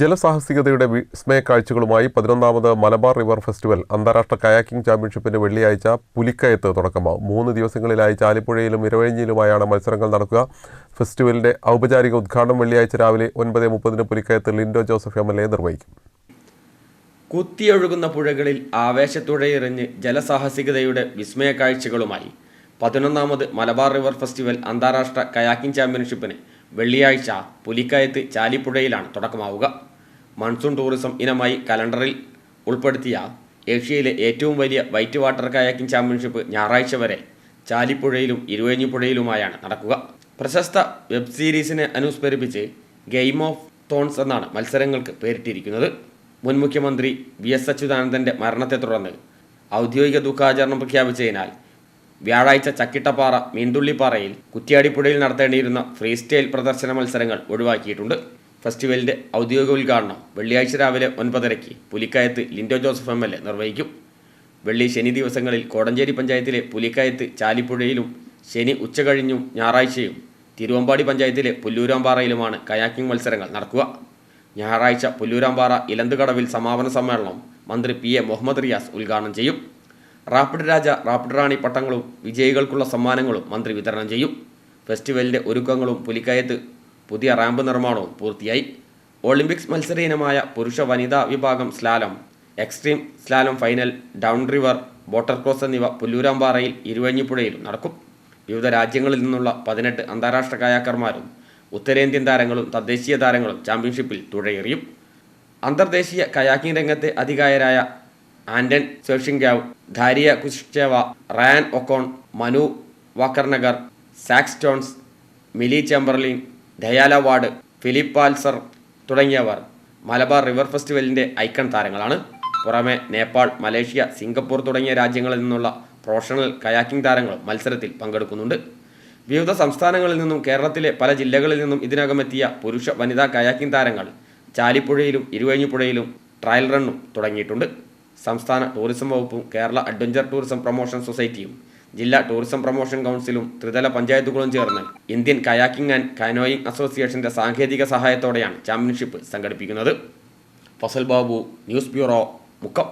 ജലസാഹസികതയുടെ വിസ്മയ കാഴ്ചകളുമായി പതിനൊന്നാമത് മലബാർ റിവർ ഫെസ്റ്റിവൽ അന്താരാഷ്ട്ര കയാക്കിംഗ് ചാമ്പ്യൻഷിപ്പിന് വെള്ളിയാഴ്ച പുലിക്കയത്ത് തുടക്കമാവും. മൂന്ന് ദിവസങ്ങളിലായി ചാലിപ്പുഴയിലും ഇരവഴിഞ്ഞിലുമായാണ് മത്സരങ്ങൾ നടക്കുക. ഫെസ്റ്റിവലിന്റെ ഔപചാരിക ഉദ്ഘാടനം വെള്ളിയാഴ്ച രാവിലെ ഒൻപത് മുപ്പതിന് പുലിക്കയത്ത് Lindo Joseph M L A നിർവഹിക്കും. കുത്തിയൊഴുകുന്ന പുഴകളിൽ ആവേശത്തോടെ എറിഞ്ഞ് ജലസാഹസികതയുടെ വിസ്മയ കാഴ്ചകളുമായി പതിനൊന്നാമത് മലബാർ റിവർ ഫെസ്റ്റിവൽ അന്താരാഷ്ട്ര കയാക്കിംഗ് ചാമ്പ്യൻഷിപ്പിന് വെള്ളിയാഴ്ച പുലിക്കയത്ത് ചാലിപ്പുഴയിലാണ് തുടക്കമാവുക. മൺസൂൺ ടൂറിസം ഇനമായി കലണ്ടറിൽ ഉൾപ്പെടുത്തിയ ഏഷ്യയിലെ ഏറ്റവും വലിയ വൈറ്റ് വാട്ടർ കയാക്കിംഗ് ചാമ്പ്യൻഷിപ്പ് ഞായറാഴ്ച വരെ ചാലിപ്പുഴയിലും ഇരുവഴിഞ്ഞിപ്പുഴയിലുമായാണ് നടക്കുക. പ്രശസ്ത വെബ് സീരീസിനെ അനുസ്മരിപ്പിച്ച് ഗെയിം ഓഫ് തോൺസ് എന്നാണ് മത്സരങ്ങൾക്ക് പേരിട്ടിരിക്കുന്നത്. മുൻ മുഖ്യമന്ത്രി വി എസ് അച്യുതാനന്ദന്റെ മരണത്തെ തുടർന്ന് ഔദ്യോഗിക ദുഃഖാചരണം പ്രഖ്യാപിച്ചതിനാൽ വ്യാഴാഴ്ച ചക്കിട്ടപ്പാറ മീൻതുള്ളിപ്പാറയിൽ കുറ്റ്യാടിപ്പുഴയിൽ നടത്തേണ്ടിയിരുന്ന ഫ്രീ സ്റ്റൈൽ പ്രദർശന മത്സരങ്ങൾ ഒഴിവാക്കിയിട്ടുണ്ട്. ഫെസ്റ്റിവലിന്റെ ഔദ്യോഗിക ഉദ്ഘാടനം വെള്ളിയാഴ്ച രാവിലെ ഒൻപതരയ്ക്ക് പുലിക്കയത്ത് Lindo Joseph M L A നിർവഹിക്കും. വെള്ളി ശനി ദിവസങ്ങളിൽ കോടഞ്ചേരി പഞ്ചായത്തിലെ പുലിക്കയത്ത് ചാലിപ്പുഴയിലും ശനി ഉച്ചകഴിഞ്ഞും ഞായറാഴ്ചയും തിരുവമ്പാടി പഞ്ചായത്തിലെ പുല്ലൂരാമ്പാറയിലുമാണ് കയാക്കിംഗ് മത്സരങ്ങൾ നടക്കുക. ഞായറാഴ്ച പുല്ലൂരാമ്പാറ ഇലന്തുകടവിൽ സമാപന സമ്മേളനം മന്ത്രി പി എ മുഹമ്മദ് റിയാസ് ഉദ്ഘാടനം ചെയ്യും. റാപ്പിഡ് രാജ റാപ്പിഡ് റാണി പട്ടങ്ങളും വിജയികൾക്കുള്ള സമ്മാനങ്ങളും മന്ത്രി വിതരണം ചെയ്യും. ഫെസ്റ്റിവലിന്റെ ഒരുക്കങ്ങളും പുലിക്കയത്ത് പുതിയ റാമ്പ് നിർമ്മാണവും പൂർത്തിയായി. ഒളിമ്പിക്സ് മത്സര ഇനമായ പുരുഷ വനിതാ വിഭാഗം slalom extreme slalom final down river boater cross എന്നിവ പുല്ലൂരാമ്പാറയിൽ ഇരുവഞ്ഞിപ്പുഴയിലും നടക്കും. വിവിധ രാജ്യങ്ങളിൽ നിന്നുള്ള പതിനെട്ട് അന്താരാഷ്ട്ര കായാക്കർമാരും ഉത്തരേന്ത്യൻ താരങ്ങളും തദ്ദേശീയ താരങ്ങളും ചാമ്പ്യൻഷിപ്പിൽ തുഴയെറിയും. അന്തർദേശീയ കയാക്കിംഗ് രംഗത്തെ അധികായരായ ആൻഡൻ സെർഷിംഗാവ് ധാരിയ കുഷ്ചേവ റയാൻ ഒക്കോൺ മനു വാക്കർനഗർ സാക്സ് ടോൺസ് മിലി ചെമ്പർലിൻ ദയാല വാർഡ് ഫിലിപ്പ് പാൽസർ തുടങ്ങിയവർ മലബാർ റിവർ ഫെസ്റ്റിവലിന്റെ ഐക്കൺ താരങ്ങളാണ്. പുറമെ നേപ്പാൾ മലേഷ്യ സിംഗപ്പൂർ തുടങ്ങിയ രാജ്യങ്ങളിൽ നിന്നുള്ള പ്രൊഫഷണൽ കയാക്കിംഗ് താരങ്ങൾ മത്സരത്തിൽ പങ്കെടുക്കുന്നുണ്ട്. വിവിധ സംസ്ഥാനങ്ങളിൽ നിന്നും കേരളത്തിലെ പല ജില്ലകളിൽ നിന്നും ഇതിനകം എത്തിയ പുരുഷ വനിതാ കയാക്കിംഗ് താരങ്ങൾ ചാലിപ്പുഴയിലും ഇരുവഴിഞ്ഞിപ്പുഴയിലും ട്രയൽ റണ്ണും തുടങ്ങിയിട്ടുണ്ട്. സംസ്ഥാന ടൂറിസം വകുപ്പും കേരള അഡ്വഞ്ചർ ടൂറിസം പ്രൊമോഷൻ സൊസൈറ്റിയും ജില്ലാ ടൂറിസം പ്രൊമോഷൻ കൗൺസിലും ത്രിതല പഞ്ചായത്തുകളും ചേർന്ന് ഇന്ത്യൻ കയാക്കിംഗ് ആൻഡ് കാനോയിങ് അസോസിയേഷന്റെ സാങ്കേതിക സഹായത്തോടെയാണ് ചാമ്പ്യൻഷിപ്പ് സംഘടിപ്പിക്കുന്നത്. Fasal Babu news bureau Mukkam.